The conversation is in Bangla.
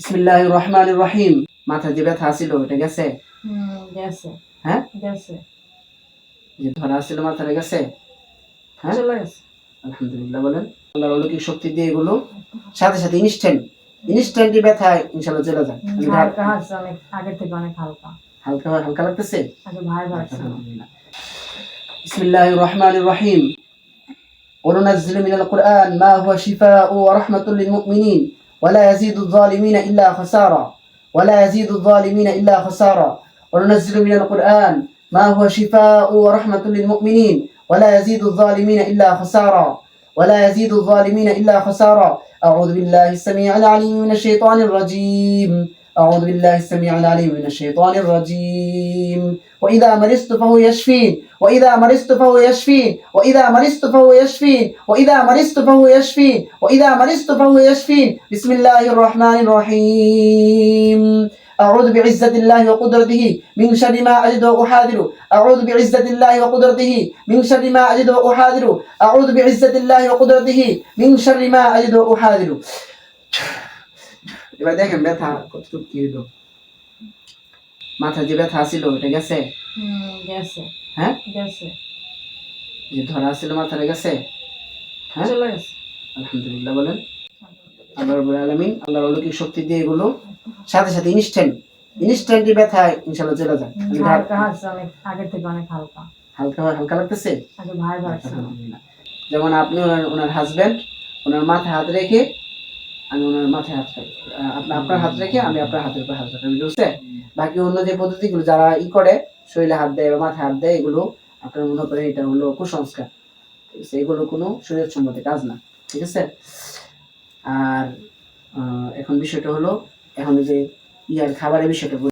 বিসমিল্লাহ রহমান রহিম মাথা যে ব্যথা ছিল ওটা গেছে হুম গেছে হ্যাঁ গেছে যে ধরা ছিল মাথাটা গেছে হ্যাঁ চলে গেছে আলহামদুলিল্লাহ বলেন আল্লাহর অলৌকিক শক্তি দিয়ে এগুলো সাথে সাথে ইনস্ট্যান্ট ইনস্ট্যান্টই ব্যথায় ইনশাল্লাহ চলে যায় হুম, আমি হালকা হাসছে অনেক আগের থেকে অনেক হালকা হালকা হালকা লাগতেছে আগে ভাই ভাবছিল আলহামদুলিল্লাহ بسم الله الرحمن الرحيم وننزل من القرآن ما هو شفاء ورحمة للمؤمنين ولا يزيد الظالمين إلا خسارة ولا يزيد الظالمين إلا خسارة وننزل من القرآن ما هو شفاء ورحمة للمؤمنين. ولا يزيد الظالمين إلا خسارة ولا يزيد الظالمين إلا خسارة أعوذ بالله السميع العليم من الشيطان الرجيم. أعوذ بالله السميع العليم من الشيطان الرجيم. وإذا مرضت فهو يشفين. وإذا مرضت فهو يشفين وإذا مرضت فهو يشفين وإذا مرضت فهو يشفين وإذا مرضت فهو يشفين بسم الله الرحمن الرحيم أعوذ بعزة الله وقدرته من شر ما أجد وأحاذر أعوذ بعزة الله وقدرته من شر ما أجد وأحاذر أعوذ بعزة الله وقدرته من شر ما أجد وأحاذر এবার দেখেন ব্যথা কতটুকু কি হলো মাথা যে ব্যথা ছিল ওটা গেছে? গেছে। হ্যাঁ? গেছে। যে ধরা ছিল মাথাটা গেছে? হ্যাঁ? চলে গেছে। আলহামদুলিল্লাহ বলেন। আল্লাহ রবুল আলমিন আল্লাহর অলৌকিক শক্তি দিয়ে এগুলো সাথে সাথে ইনস্ট্যান্ট ইনস্ট্যান্টই ব্যথায় ইনশাল্লাহ চলে যায় হালকা হাসছে অনেক আগের থেকে অনেক হালকা। হালকা হালকা লাগতেছে? আগে। যেমন আপনি ওনার ওনার হাজবেন্ড ওনার মাথায় হাত রেখে আমি ওনার মাথায় হাত রাখি। আপনার আপনার হাত রেখে আমি আপনার হাতের উপর হাত রাখি বুঝছে বাকি অন্য যে পদ্ধতিগুলো, যারা ই করে, শরীরে হাত দেয় বা মাথায় হাত দেয়, এগুলো আপনার মনে করেন এটা হলো কুসংস্কার। ঠিক আছে, এগুলো কোনো শরীর সম্মতি কাজ না, ঠিক আছে? আর এখন বিষয়টা হলো, এখন যে ইয়ার খাবারের বিষয়টা।